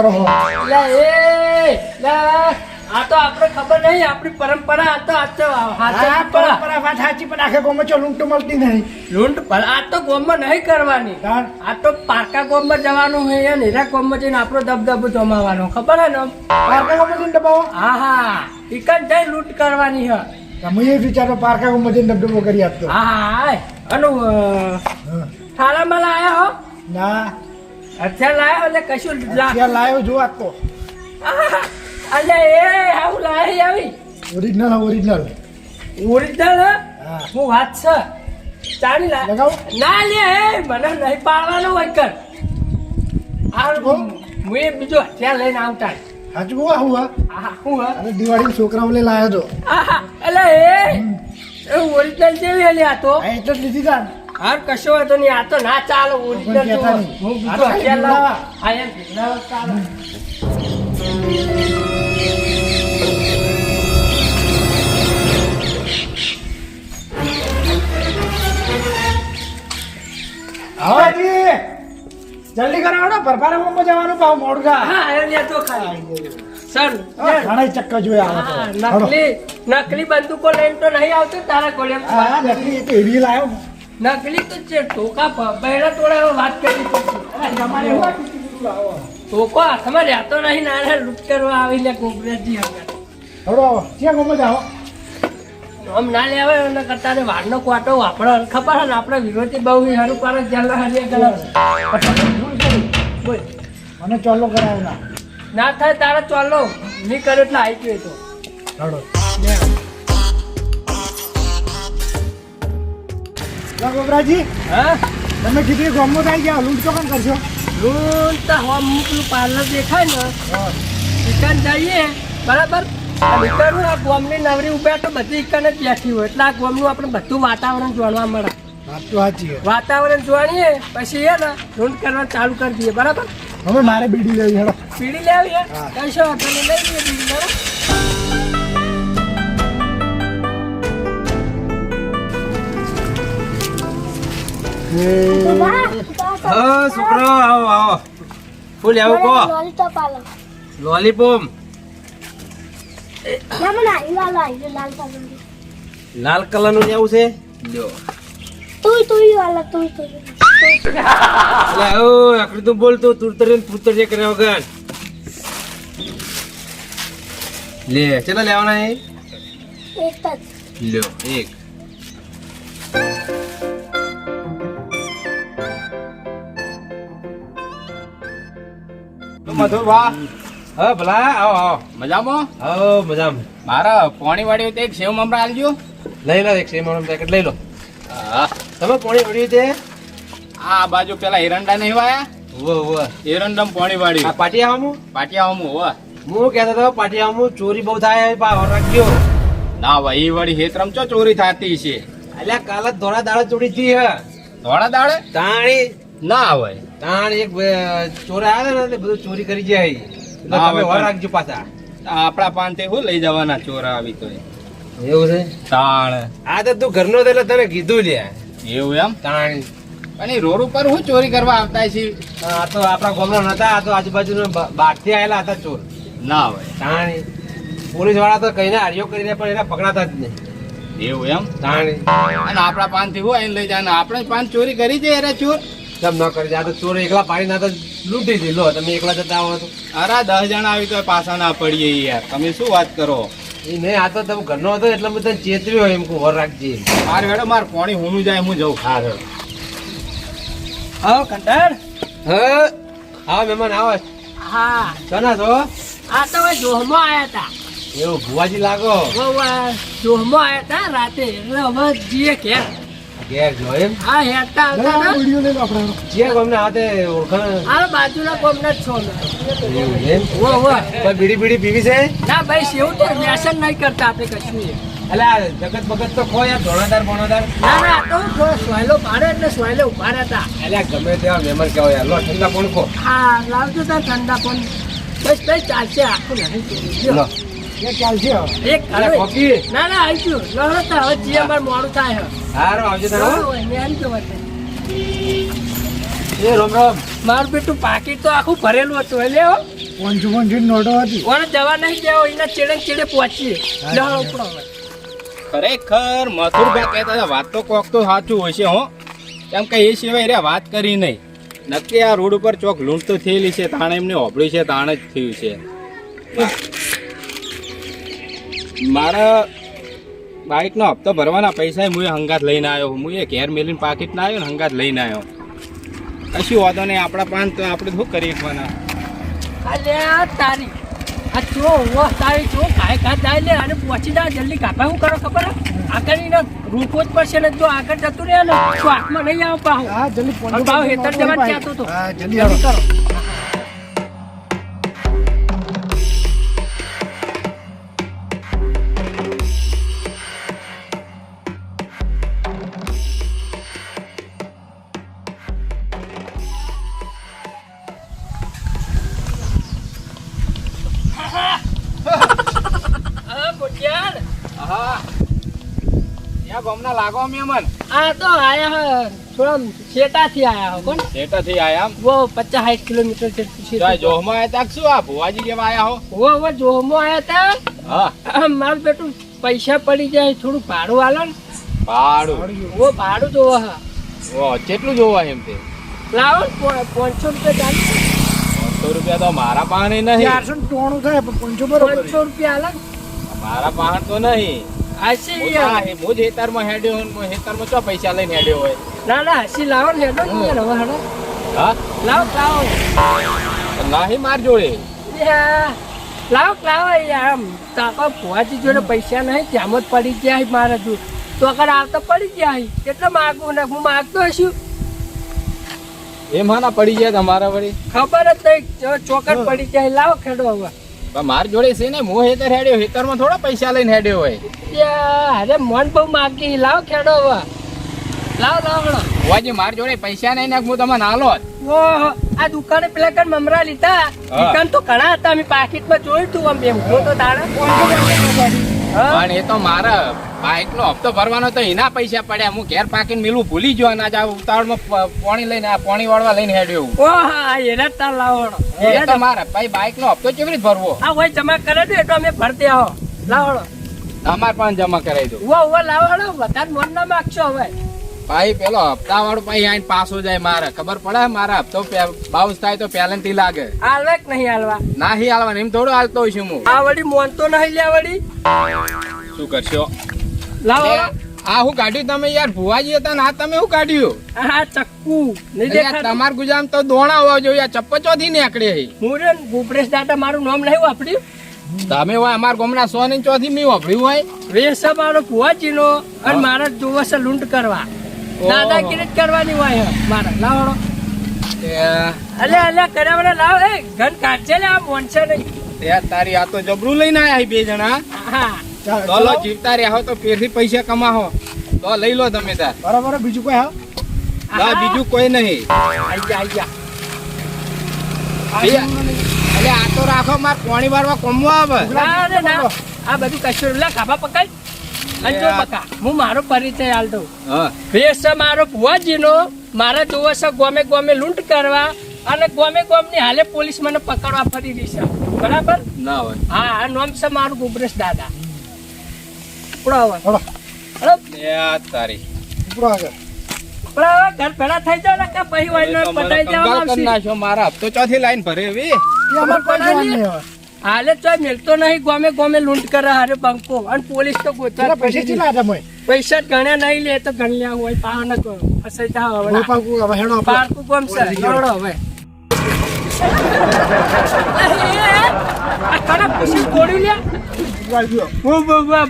કરો છો આ તો આપણે ખબર નહીં આપણી પરંપરા આ તો આ તો પરંપરા વાત સાચી પણ આખે ગોમાં ચો લૂંટ મળતી નહીં. લૂંટ પર આ તો ગોમમાં નહીં કરવાની. આ તો પાકા ગોમમાં જવાનું હોય અને હીરા ગોમમાં જઈને આપણો દબદબો જમાવાનો. ખબર હે ને? પારકા ગોમાં જઈને દબાવો. હા હા. ઈકન જઈ લૂંટ કરવાની હે. તમે એ વિચારો પારકા ગોમાં જઈને દબદબો કરી આપતો. હા હા અનુ. થાળામાં લાયા હો? ના. અત્યારે લાયો એટલે કશું લા લાયો જો આ તો. અલે એ આવું લાય આવી. ઓરિજિનલ ઓરિજિનલ ઓરિજિનલ હા? વાત છે. ચાલી લા લગાવ? ના લે હે મને નહીં પાડવાનો હોય કર. આ હું? એ બીજો હથિયાર લઈને આવતા. હાજુ હું આવું હા? હું અને દિવાળી છોકરાઓ લઈ લાવ્યો તો. એટલે એ ઓરિજિનલ જેવી હલી આ તો. એ તો લીધી તા. હાર કશો હતો નહીં. આ તો ના ચાલે ઓરિજિનલ નહીં. આ તો. લાવું આ એમ ચાલે. આવો જલ્દી કરાવો ને. પરભારા ગોમાં જવાનું પાવ મોડું થાય. હા એ લે તો ખાલી. સર ઘણા ચક્કર જોયા આવા. નકલી નકલી બંદૂકો લઈને તો નહીં આવતો તારા હા નકલી એ તો એવી લાવ્યો. નકલી તો છે ટોકા પહેલા તોડા વાત કરી તમારે. ટોકો હાથમાં રહેતો નહીં નાના લૂંટ કરવા હવે. હળો આવો. ક્યાં ગોમાં જાઓ આમ ના લેવાય એના કરતા ને વારનો ક્વાટો આપણે ખબર ને આપણે વિરોધી બહુ સારું પાડે જ્યાં હરિયા કરે બોલ. મને ચોલ્લો કરાવો ના. ના થાય તારે ચાલો નહીં કર્યો એટલે આવી ગયો તો. હળો. ગોબરાજી હા? તમે કીધું એ થાય ગયા લૂંટ ચોકન કરશો લૂંટ તો હવા મૂકલું પાર્લર દેખાય ને હા. દુકાન જઈએ બરાબર? આ આ ગોમની નવરી ઊભા તો બધી ઇકન જ બેઠી હોય એટલે આ ગોમનું આપણે બધું વાતાવરણ જોડવા મળે. વાતાવરણ જોડીએ પછી એ ને લૂંટ કરવા ચાલુ કરી દઈએ બરાબર? હવે મારે બીડી લેવી હેડો. પીડી લેવી હે. કશો વાંધો લઈ લઈએ બીડી બરાબર? હા છોકરો આવો આવો. ફૂલ આવો કો લોલીપોપ આલો. લોલીપોપ ના મને આવી લાલ કલરનું લેવું છે? લ્યો. તુંય તુંય વાલા તુંય તુંય ઓ આકડી તું બોલતો જે કર્યા વગર. લે ચલા લેવાના એ? એક જ. લ્યો એક. મધુર વાહ હા ભલા આવો આવો. મજામાં? આવો મજામાં. મારા પોણી વાળી એક સેવ મમરા આલજો. લઈ લો એક સેમણ પેકેટ લઈ લો. હા. તમે પોણી વળી છે આ બાજુ પેલા એરંડા નહીં વાયા? વો વો એરંડમ પોણી વાળી આ પાટિયામાં? પાટિયા હું હોવા હું કહેતો હતો પાટિયામાં ચોરી બહુ થાય પા રાખજો. ના ભાઈ વળી હેતરમ ચો ચોરી થતી છે? એટલે કાલે ધોળા દાડા ચોરી થી હે. ધોળા દાડે તાણી. ના હોય તાણ એક ચોર આવ્યા ને બધું ચોરી કરી જાય. તમે વાર રાખજો પાછા. આપણા પાનથી હું લઈ જવાના ચોરા આવી તો એવું છે? તાણ. આ તો તું ઘરનો હતો એટલે તને કીધું લ્યા. એવું એમ? તાણ. પણ રોડ ઉપર હું ચોરી કરવા આવતા છે આ તો આપણા ગામના નતા આ તો આજુબાજુ બહારથી આવેલા હતા ચોર. ના હોય. તાણી. પોલીસવાળા તો કહીને હારીઓ કરીને પણ એને પકડાતા જ નહીં. એવું એમ? તાણી. અને આપણા પાનથી હું એને લઈ જવાના આપણે પાન ચોરી કરી છે એરા ચોર? સમ ન કરી દે. આ તો ચોર એકલા પાડી ના તો લૂંટી દીધો લો તમે એકલા જતા આવો તો. અરે દસ જણા આવી તો પાછા ના પડીએ યાર. તમે શું વાત કરો? એ નહીં આ તો તમે ઘરનો હતો એટલે બધા ચેતર્યો ચેતવ્યો એમ કે વર રાખજે. મારે વેડો માર પોણી હુનું જાય હું જઉં. હા રે. આવો કંટાળ. હા હા મહેમાન આવો. હા. ચના છો? આ તો હવે જોહમાં આયા હતા એવું ભુવાજી લાગો? આવ્યા જોહમાં આયા હતા રાતે. એટલે હવે જીએ ઘેર. ઘેર જો એમ. હા લઈ આવતા આવો ને. લઈ આપણે જે ગમને હાથે ઓળખાણ? આ બાજુના કોમના જ છો ને. એવું એમ? ઓ ઓ કોઈ બીડી બીડી પીવી છે? ના ભાઈ સેવું તો વ્યસન નહીં કરતા આપણે કશું. એટલે આ જગત બગત તો ખો યાર ધોળાદાર ભોણાદાર ના ના આ તો થોડો સોયલો પાડે એટલે સોયલે ઊભા રહેતા એટલે ગમે તેવા મેમર કેવો યાર લો ઠંડા કોણ ખો? હા લાવજો ત્યાં ઠંડા પણ બસ બસ ચાલશે આખું નહીં લો. ના ના આવી ગયું. લડો હવે જીએ મારે મોડું થાય. આવજો હોય, રામ રામ. મારું બેટું પાકીટ તો આખું ભરેલું હતું એટલે હો પંચો પંચો નોટો હતી. જવા નહીં દેવો એના ચેડે ચેડે પહોંચીએ. ઉપડો ખરેખર મથુરભાઈ કહેતા હતા વાત તો કોક તો સાચું હશે હો. કેમ કે એ સિવાય રે વાત કરી નહીં. નક્કી આ રોડ ઉપર ચોક લૂંટ તો થયેલી છે તાણે એમને હોબળ્યું છે તાણે જ થયું છે. મારા બાઇકનો હપ્તો ભરવાના પૈસા હું હંગાત લઈને આવ્યો હું એ ઘેર મેલીને પાકીટ ના આવ્યો ને હંગાત લઈને આવ્યો. કશું વાંધો નહીં આપણા પાન તો આપણે શું કરી શકવાના અલ્યા તારી આ ચો વો તારી ચો કાય કા જાય લે અને પહોંચી જા જલ્દી કાપા હું કરો ખબર? આગળ એને રોકવો જ પડશે ને જો આગળ જતું રહે ને તો હાથમાં નહીં આવ પાહું. હા જલ્દી પહોંચો હેતર જવા કહેતો તો હા જલ્દી આવો. જલ્દી કરો. લાગો મેમન. આ તો આયા હ થોડા શેટા થી આયા હો કોણ? શેટા થી આયા આમ વો 50 60 કિલોમીટર છે જાય જોહમાં આયા તા શું આ ભુવાજી કેવા આયા હો? વો વો જોહમાં આયા તા? હા. માર બેટું પૈસા પડી જાય થોડું ભાડું આલો ને. ભાડું? વો ભાડું જોવો હા. વો કેટલું જોવો એમ તે? લાવો 500 રૂપિયા ચાલે. 500 રૂપિયા તો મારા પાસે નહીં. 493 થાય 500 બરોબર 500 રૂપિયા અલગ મારા પાસે તો નહીં. હાસી હું જ હેતરમાં હેડ્યો ને હું હેતરમાં ચો પૈસા લઈને હેડ્યો હોય? ના ના હાસી લાવો ને હેડો ને હવે હેડો. હા? લાવો લાવો. નહીં માર જોડે? યા, લાવો લાવો આમ. કાકા ભુવાજી જોડે પૈસા નહીં ત્યાં જ પડી ગયા મારા જો તો આગળ આવતા પડી ગયા. કેટલા માગું ને હું માગતો હશું એ માના પડી જાય તમારા વળી? ખબર જ નહીં જો પડી જાય લાવો ખેડો હવે. માર જોડે છે ને હું હેતર હેડ્યો હેતરમાં થોડા પૈસા લઈને હેડ્યો હોય અરે મન બહુ માગી લાવ ખેડો લાવ લાવ લાવો હળો. માર જોડે પૈસા નહીં નાખ હું તમને જ. ઓહો, આ દુકાને પેલા કણ મમરા લીધા દુકાન તો ઘણા હતા અમે પાકીટમાં જોયું તું આમ બે તો હા? પણ એ તો મારા બાઇક નો હપ્તો ભરવાનો તો એના પૈસા પડ્યા. હું ઘેર પાકીને મિલું ભૂલી ગયો અને આજે ઉતાવળમાં પોણી લઈને આ પાણી વાળવા લઈને હેડ્યો હું. ઓહો, એના તાર લાવો એ તો મારે ભાઈ બાઇક નો હપ્તો કેવી રીતે ભરવો? આ હોય જમા કરે દે તો અમે ભરતે આવો. લાવો હળો. પણ જમા કરાવી દો. ઉવા ઓ લાવો હળો વધારે મન ના માગશો હવે. ભાઈ પેલો હપ્તા વાળો ભાઈ આઈને પાછો જાય મારે. ખબર પડે મારા હપ્તો બાઉન્સ થાય તો પેલેન્ટી લાગે. હાલવા કે નહીં હાલવા? નાહી હાલવા એમ થોડું હાલતો હોય છું હું. આ વળી મોન તો નહીં લે વળી. શું કરશો? લાવો આ હું કાઢ્યું તમે યાર ભુવાજી હતા ને આ તમે શું કાઢ્યું? આ ચક્કુ નહીં દેખાતું. તમાર ગુજામ તો દોણા હોવા જોઈએ ચપ્પો ચોથી નીકળે છે હું રે ને ભૂપરેશ દાદા મારું નામ નહીં વાપર્યું તમે હોય અમાર ગામના સો ની ચોથી મેં વાપર્યું હોય. વેસ મારો ભુવાજીનો અને મારા જોવે છે લૂંટ કરવા. દાદાગીરી જ કરવાની હોય મારા. લાવડો અલે અલે કર્યા મને લાવ. એ ઘન કાઢજે લે આ મોનસે નહીં. તારી આ તો જબરું લઈને આયા બે જણા. હા. તો લો. જીવતા રહ્યા તો પેરથી પૈસા કમાવો તો લઈ લો તમે તાર. બરાબર બીજું કોઈ હા ના, બીજું કોઈ નહીં. આઈ જા આઈ જા અરે આ તો રાખો માર પાણી વાળવા કોમવા આવે. ના આ બધું કશું લે ખાભા પકાઈ અંજો પકા હું મારો પરિચય હાલ દઉં છે મારો ભુવાજીનો. મારા જોવે છે ગોમે ગોમે લૂંટ કરવા અને ગોમે ગોમની હાલે પોલીસ મને પકડવા ફરી રહી છે. બરાબર? ના હોય. હા આ નામ છે મારું ગુબરેશ દાદા. ઉપડો હવે ચલો હળો. એ આ તારી. ઉપરો આગળ ઘર ભેળા થઈ જાવ ને પછી વાઈનો પટાઈ કંગાલ આવશે. નાખ્યો મારા હપ્તો ચોથી લાઈન ભરે એવી? એ અમારે નહીં હાલે તો મિલતો નહીં ગોમે ગોમે લૂંટ કરે હારે બંકો. અને પોલીસ તો ગોતવા પૈસા ચેટલા હતા મોય પૈસા ગણ્યા નહીં લે તો ગણ્યા હોય પાવ ન કરો હવે હવે હેડો છે? હવે.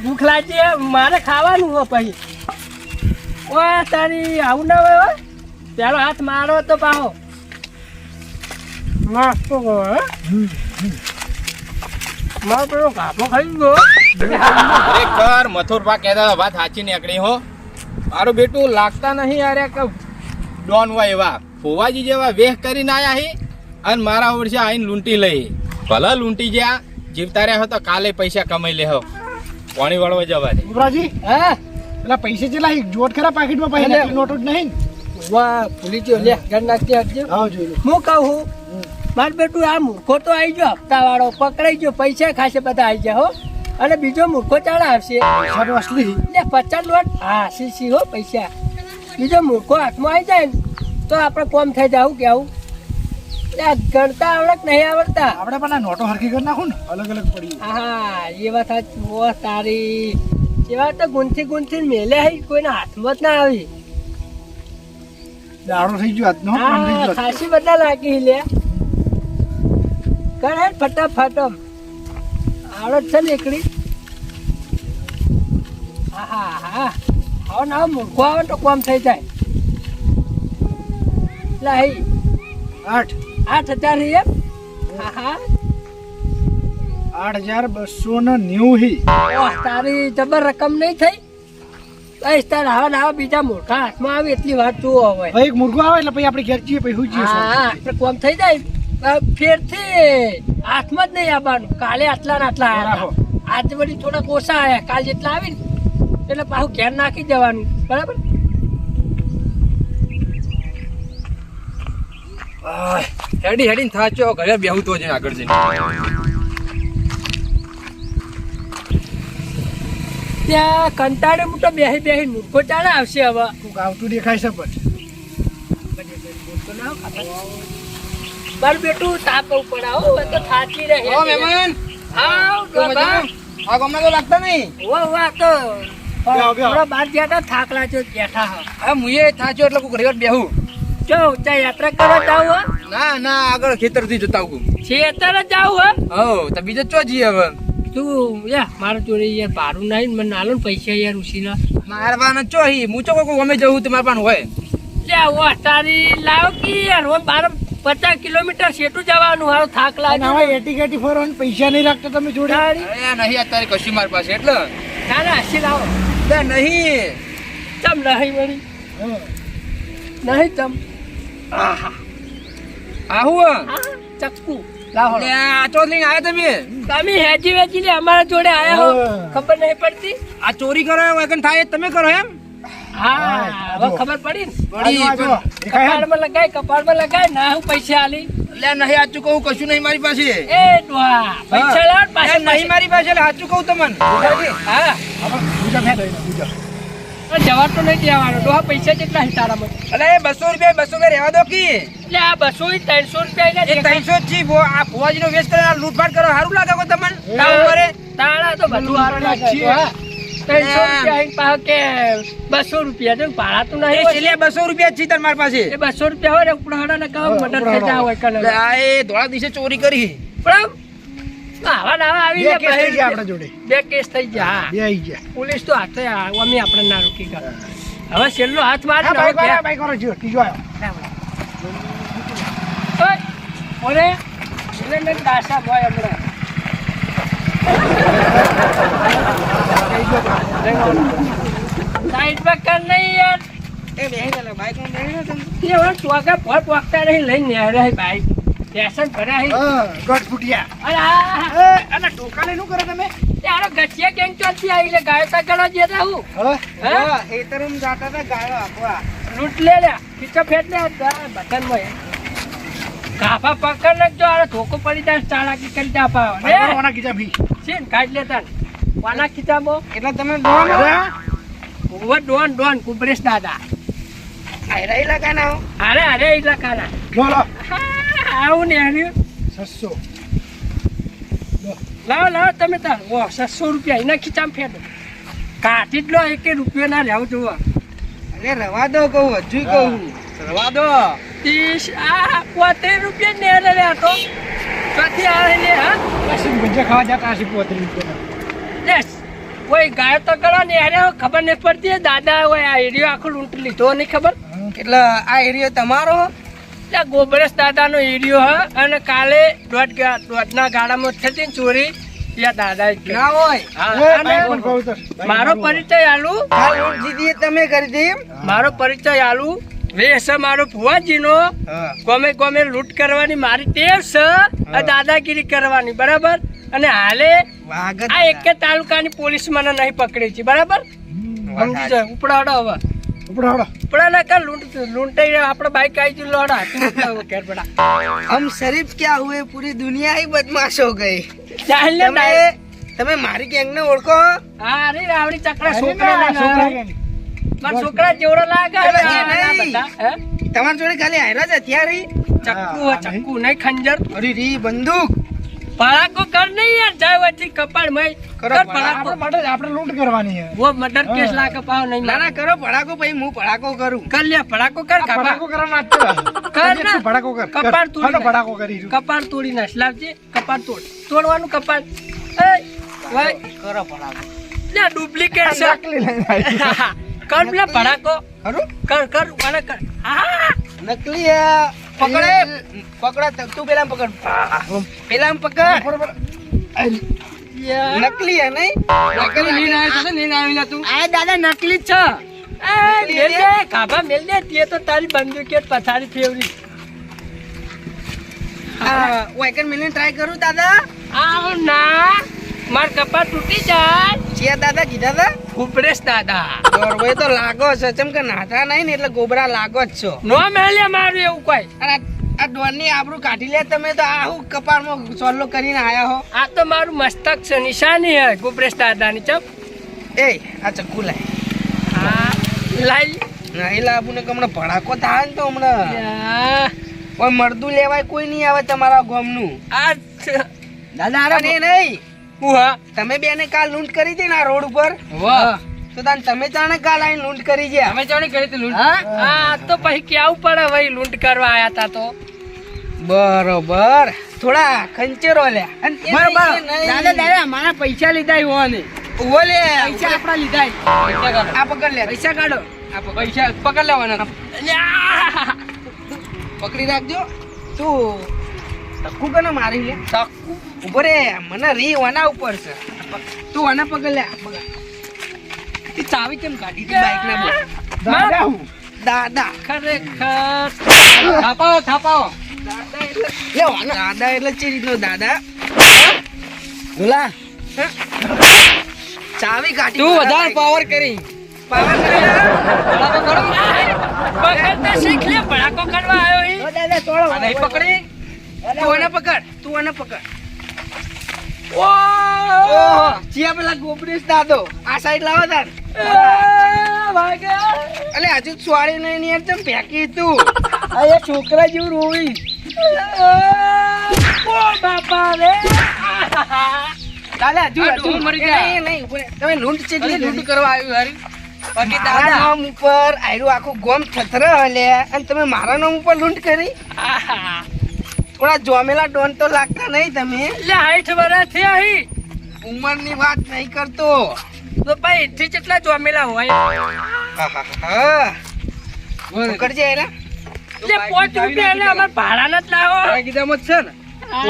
ભૂખ લાગી મારે ખાવાનું હો પછી ઓય તારી આવું ના હોય પેલો હાથ મારો તો પાહો. નાસ્તો કરો હે? મારો પેલો કાપો ખાઈ ગયો. ખરેખર મથુરભા કહેતા વાત સાચી નીકળી હો. મારું બેટું લાગતા નહીં અરે કે ડોન હોય એવા. ફોવાજી જેવા વેહ કરીને આયા હી અને મારા વર્ષે આઈને લૂંટી લઈ. ભલે લૂંટી ગયા જીવતા રહ્યા હો તો કાલે પૈસા કમાઈ લે હો. પાણી વળવા જવા દે. ઉપરાજી હા? પેલા પૈસા જેલા? જોત ખરા પાકીટમાં પૈસા નોટ જ નહીં? વાહ ભૂલી ગયો લે ઘર નાખતી આપજો આવ જોઈ લો. હું કહું હું માર બેટું આ મૂર્ખો તો આવી ગયો હપ્તા વાળો પકડાઈ ગયો પૈસા ખાશે બધા આવી ગયા હો. અને બીજો મૂર્ખો ચાલે આવશે. પૈસાનો અસલી. લે પચાસ નોટ હા સી સી હો પૈસા. બીજો મૂર્ખો હાથમાં આવી જાય ને તો આપણે કોમ થઈ જાવ કેવું? લે આ ગણતા આવડત નહીં આવડતા. આપણે પણ આ નોટો હરખી કરી નાખું ને? અલગ અલગ પડી હા એ વાત સાચી ઓ તારી. એવા તો ગુંથી ગુંથી મેલે હઈ કોઈના હાથમાં જ ના આવી. દાડો થઈ ગયો આજનો હા ખાસી બધા લાગી લે. કરે ફટાફટ આવડત છે ને એકડી? હા હા હા આવો ના મૂર્ખો આવે તો કોમ થઈ જાય. લાઈ આઠ. આઠ હજાર એમ? હા. હા આઠ હજાર બસો ને નેવું તારી જબર રકમ નહીં થઈ? બસ તાર હવે ના બીજા મોટા હાથમાં આવે એટલી વાત તું હવે. ભાઈ મુર્ગો આવે એટલે પછી આપણે ઘેર જઈએ પછી હું જઈએ હા આપણે કોમ થઈ જાય? ફેરથી. હાથમાં જ નહીં આવવાનું. કાલે આટલા ને આટલા આયા આજે વળી થોડાક ઓછા આવ્યા. કાલ જેટલા આવીને એટલે પાછું ઘેર નાખી દેવાનું. બરાબર? હેડી હેડીને થાચો ઘરે બેહું તો જઈને આગળ જઈને. ત્યાં કંટાળે હું તો બેહી બેહી મૂર્ખો ચાલે આવશે હવે. કોક આવતું દેખાય છે પણ. બાર બેટું તાપ ઉપર આવો તો થાકી રહે. ઓ મહેમાન. આવ તો બાબા. આ ગમે તો લાગતા નહીં. વાહ વાહ તો બાર બેહો. થોડા બહાર ગયા તા થાક લાગ્યો બેઠા હા. મુયે મુએ થાચો એટલે કોક રેવટ બેહું જો ત્યાં યાત્રા કરવા જાવ હો. ના ના આગળ ખેતરથી જતા હું છે અત્યારે જાવ હો. હો તો બીજો ચો જી હવે? તું યા મારા જોડે યાર ભારું નહીં મને નાલો ને પૈસા યાર ઉસીના મારા પાસે ચો હી? હું ચો કોઈ અમે જવું તમારા પણ હોય. લે ઓ તારી લાવ કી યાર હો બાર પચાસ કિલોમીટર સેટું જવાનું હારો થાક લાગે. હવે એટી કેટી ફરવાનું પૈસા નહીં રાખતા તમે જોડે? અરે નહીં અત્યારે કશું મારી પાસે એટલે? ના ના હસી લાવો. બે નહીં. ચમ નહીં મળી હા. નહીં ચમ. આહા. આવું ચક્કુ લાવો લે આ ચો લઈને તમે? તમે હેજી વેચી લે અમારા જોડે આયા હો. ખબર નહીં પડતી? આ ચોરી કરો એમ વગન થાય તમે કરો એમ? હા હવે ખબર પડી પડી? કપાળમાં લગાય કપાળમાં લગાય ના હું પૈસા આલી. લે નહીં સાચું કહું કશું નહીં મારી પાસે. એ ડોહા પૈસા લાવ નહીં મારી પાસે સાચું કહું તમને. હા. હવે પૂજા ફેંક પૂજા. જવા તો નહીં દેવાનો ડોહા પૈસા કેટલા છે તારામાં? અલે બસો રૂપિયા બસો રૂપિયા રહેવા દો કી. એટલે આ બસો ત્રણસો રૂપિયા એ ત્રણસો જ છી આ ભુવાજીનો વેસ્ટ કરે આ લૂંટફાટ કરો સારું લાગે કો તમને? કામ કરે તાળા તો બધું હારું લાગે બસો રૂપિયા તો ભાડા તો નહીં. બસો રૂપિયા જ તમારી પાસે. એ બસો રૂપિયા હોય ને ઉપડાડા ને મદદ હોય. આ એ ધોળા દિવસે ચોરી કરી. પણ આવા નાવા આવી ગયા કેસ થઈ ગયા આપણા જોડે બે કેસ થઈ ગયા હા. બે આવી ગયા પોલીસ તો હાથે અમે આપણે ના રોકી કરે હવે છેલ્લો હાથ મારે ને બાઈક વાળા, બાઈક વાળો આવ્યો. ઓરે, દાસા હમણાં. સાઈડ પર કર નહીં યાર. એ બેહી ગયેલા બેહી ગયેલા તમે. એ ચોકા પર પોકતા રહી લઈને નેહરે હે ભાઈ. ટેશન હે. ગઢ અરે અને ટોકા લઈને શું કરો તમે ત્યારે ગઠિયા કેમ ચોથી આવી લે ગાયો તા ગળા જેતા હું? હા, ખેતરમાં જાતા તા ગાયો આપવા. લૂટ લે લે ખીચો ફેટ લે બટનમાં કાપા પકડ નાખજો આને ધોકો પડી જાય ચાલાકી કરી દે આપા ને ઓના કીધા ભી. સીન કાઢ લેતા વાના ખીચામાં એટલે તમે ડોન ઓવર ડોન ડોન કુબરેશ દાદા આયરા ઇલાકા ના હો. અરે અરે એટલા કાના લો, લો. આવું ને હાર્યું છસો. લાવો લાવો તમે તાર ઓ છસો રૂપિયા. એના ખીચામાં ફેટ. કાઢી જ લો એક રૂપિયો ના રહેવું જોવા અરે રવા દો કહું હજુ કહું. રવા દો. ત્રીસ આ પોતેર રૂપિયા ને રે લે તો. ચોથી આવે ને હા. પછી ભજીયા ખાવા જતા હશે પોત્રીસ રૂપિયા. લેસ કોઈ ગાયો તો કરો ને અરે ખબર નહીં પડતી. દાદા હોય આ એરિયો આખો લૂંટ લીધો નહીં ખબર? એટલે આ એરિયો તમારો? ત્યાં ગોબરસ દાદાનો એરિયો હ અને કાલે દોઢ દોઢના ગાડામાં થતી ને ચોરી ત્યાં દાદા ના હોય. મારો પરિચય આલુ. દીદી તમે કરી હતી મારો પરિચય આલુ. છે મારો ભુવાજીનો. ગમે ગમે લૂંટ કરવાની મારી ટેવ છે દાદાગીરી કરવાની બરાબર? અને હાલે આ એક તાલુકાની પોલીસ મને નહીં પકડી છે બરાબર? સમજી જાય ઉપડાડો હવે. મારી ગેંગ ને ઓળખો? હા રાવડી ચકરા છોકરા. મારા છોકરા જેવડો લાગે તમારા જોડે ખાલી હાયરા જ હથિયાર? ચક્કુ ચક્કુ. ખંજર. રી બંદૂક. પડાકો કર નહીં યાર જાય વચ્ચે કપાળ મય. કરો, કર આપણે માટે આપણે લૂંટ કરવાની છે. વો મર્ડર કેસ લા પાવ નહીં ના ના કરો ભડાકો પછી હું ભડાકો કરું. કર લે પડાકો કર આ ખાપા કરવા કર ના. તું કર કર. કપાળ તોડી નાખ. કરી. કપાળ તોડી નાખ. લાવજે. કપાળ તોડ. તોડવાનું કપાળ. એ ભાઈ. કરો ભડાકો લે ડુપ્લિકેટ છે. નકલી લઈને આવી. કર લે પડાકો. ખરું? કર કર અને કર. હા નકલી હે પકડે. પકડ તું પેલા પકડ. પેલા પકડ. બરોબર. નકલી હે નહીં? નકલી લઈને આવ્યો છે તું. આ દાદા નકલી જ છે. એ મેલ દે. તે તો તારી બંદૂક જ પથારી ફેવરી. આ વેકન મિલને ટ્રાય કરું દાદા. આવ ના. માર કપા તૂટી જાય. ચિયા દાદા કીધા હતા ઉપરેશ દાદા. ગોરભાઈ તો લાગો છે ચમ કે નાતા નહીં ને એટલે ગોબરા લાગો જ છો. નો મેલે મારું એવું કોઈ. અરે આ- ડોનની આબરૂ કાઢી લે તમે તો આ હું કપાળમાં સોલ્લો કરીને આયા હો. આ તો મારું મસ્તક છે નિશાની હે ગુપરેશ દાદાની ચપ એ આ ચક્કુ લાય. હા લાઈ. નહીં લાવું ને કે હમણાં ભડાકો થાય ને તો હમણાં. કોઈ મરદું લેવાય કોઈ નહીં આવે તમારા ગામનું. આ. દાદા અરે એ નહીં. હું તમે બેને કાલ લૂંટ કરી હતી ના રોડ ઉપર? વાહ. તો તાન તમે જાણે કાલ આઈને લૂંટ કરી ગયા? અમે જાણે કરી હતી લૂંટ? હા? તો પછી કેવું પડે ભાઈ લૂંટ કરવા આયા તા તો? બરોબર. થોડા ખંચેરો લે. અને દાદા નહીં, મારા પૈસા લીધા હોવાની ને લે. પૈસા આપણા લીધા પૈસા કાઢો. આ પકડ લે. પૈસા કાઢો. આ પૈસા પકડ લેવાના. પકડી રાખજો. તું ટક્કુ કને મારી લે? ઊભો રે મને રી વના ઉપર છે. તું વના પકડ લે આ પકડ ચાવી કેમ કાઢી તી બાઈક ના બોલ દાદા હું. દાદા. ખરેખર. થાપાઓ થાપાઓ. દાદા એટલે લે વના દાદા એટલે ચી રીતનો દાદા? ભૂલા ચાવી કાઢી તું વધારે પાવર કરી. પાવર કરી ભડાકો કરો પકડતા શીખ લે ભડાકો કરવા આવ્યો ઈ. દાદા તોડો નહીં પકડી. તું આને પકડ તું આને પકડ. ચિયા પેલા ગોપરેશ દાદો આ સાઈડ લાવો તાર. અને અલે હજુ સ્વાળી નહીં યાર તમ ફેંકી તું અરે છોકરા જેવું રોવી. ઓ બાપા રે. દાદા હજુ હજુ. મરી ગયા. નહીં. તમે લૂંટ છે લૂંટ કરવા આવ્યું હારી. બાકી દાદા. નામ ઉપર આયરું આખું ગોમ થથર હલે અને તમે મારા નામ ઉપર લૂંટ કરી? આહા. થોડા જોમેલા ડોન તો લાગતા નહીં તમે. એટલે હાઈઠ વર્ષ થયા હી. ઉંમરની વાત નહીં કરતો. તો ભાઈ એથી કેટલા જોમેલા હોય? કરજે પકડજે એલા લે પાંચ રૂપિયા એટલે અમાર ભાડાના જ લાવો. કીધામાં છે ને?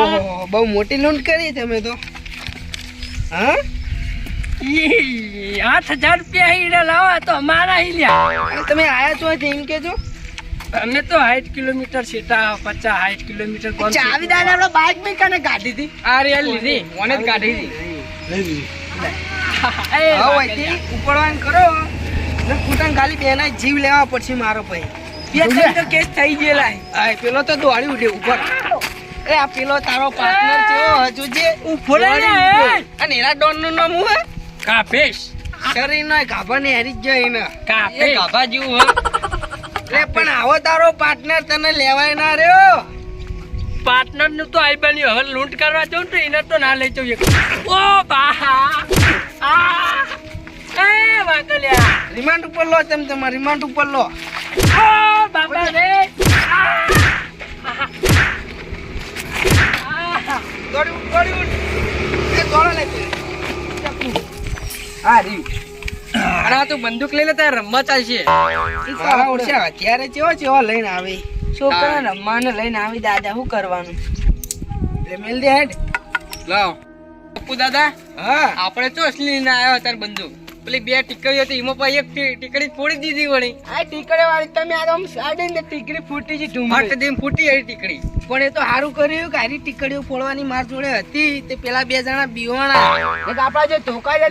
ઓહો બહુ મોટી લૂંટ કરી તમે તો. હા? ઈ, આઠ હજાર રૂપિયા હીરા લાવો આ તો અમારા હી લ્યા. અને તમે આયા છો એમ કેજો અમે તો સાઠ કિલોમીટર સેટા પચાસ સાઠ કિલોમીટર કોણ ચાવી દાદા આપણો બાઇક બી કને કાઢી હતી આ રેલ લીધી મને જ કાઢી વાગે અહીંથી ઉપડવાન કરો. ને કુટન ખાલી બેના જીવ લેવા પછી મારો ભાઈ. બે તો કેસ થઈ ગયેલા. આ પેલો તો દોડી ઉડે ઉપર એ આ પેલો તારો પાર્ટનર છે હજુ જે. એ. અને એના ડોનનું નામ હું હે? કાપેશ. શરીર નો ગાભા ને હેરી જ ગયો કાપે ગાભા જેવું હે પણ આવો તારો પાર્ટનર તને લેવાય ના રહ્યો. પાર્ટનરનું તો આઈ બન્યું. હવે લૂંટ કરવા જઉં તો એને તો ના લઈ જવું ઓ બા આ. એ વાકલ્યા રિમાન્ડ ઉપર લો તમે તમારે રિમાન્ડ ઉપર લો. ઓ બાબા રે. દોડી દોડી. એ દોડો લે. આ રહ્યું આ તું બંદૂક લઈ લે તારે રમવા ચાલશે. અત્યારે ચેવા ચેવા લઈને આવે? છોકરા રમવાને લઈને આવી દાદા શું કરવાનું? મેલ દે હેડ. લાવ. પપ્પુ દાદા હા. આપણે તો અસલી લઈને આવ્યો તાર બંદૂક? પેલી બે ટીકડીઓ હતી એમાં પણ એક ટીકડી ફોડી દીધી વળી. આ ટીકડી વાળી તમે આ આમ સાડી ને ટીકડી ફૂટી છે ઢુમાટ દેમ ફૂટી આવી ટીકડી. પણ એ તો સારું કર્યું કે આરી ટીકડીઓ ફોડવાની માર જોડે હતી તે પેલા બે જણા બીવાણા. આપણા જે ધોકા લે,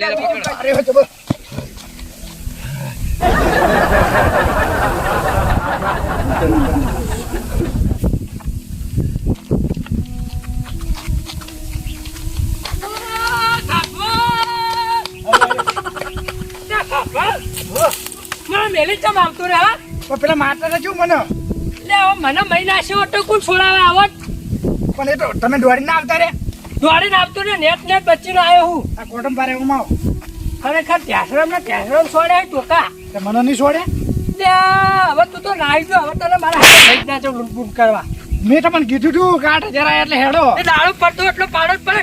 પેલા માતા શું મને? લે મને મહિના છે તો કોણ છોડાવે આવત પણ એ તો તમે દોડી ના આવતા રે. દોડીને આવતો ને નેટ નેટ બચીને આવ્યો હું. આ કોટમ પારે હું ખરેખર ત્યાસરમ ને ત્યાસરમ છોડે ટોકા. તે મને નહીં છોડે? હવે તું તો નાઈ જો હવે તને મારા હાથે લઈ ના જાઉં લૂંટ કરવા. મેં તમને કીધું તું કાટ જરા એટલે હેડો. એ દાડો પડતો એટલો પાડો જ પડે.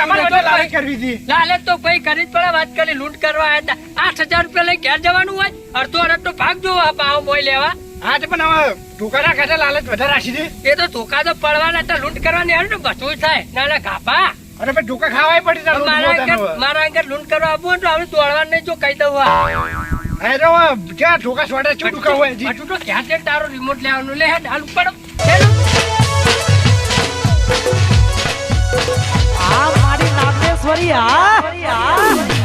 તમારે કરવી હતી. લાલે તો ભાઈ કરી જ પડે વાત કરી લૂંટ કરવા આવ્યા હતા. આઠ હજાર રૂપિયા લઈ ઘેર જવાનું હોય? અડધો અડધો ભાગ જો પાવ મોય લેવા. હા તે પણ હવે ટોકાના ખાતે લાલચ વધારે રાખી દે એ તો ધોકા તો પડવાના હતા લૂંટ કરવાની હારું ને થાય. ના ના કાપા અરે ભાઈ ખાવાય પડી મારા અંગે લૂંટ કરવા આપવું તો આપણે દોડવાનું નહીં જો કહી દઉં. અરે તો ક્યાં ઠોકા હોય જી તો ક્યાં છે રિમોટ લેવાનું? લે હે ડાલ ઉપર આ મારી નાગેશ્વરી આ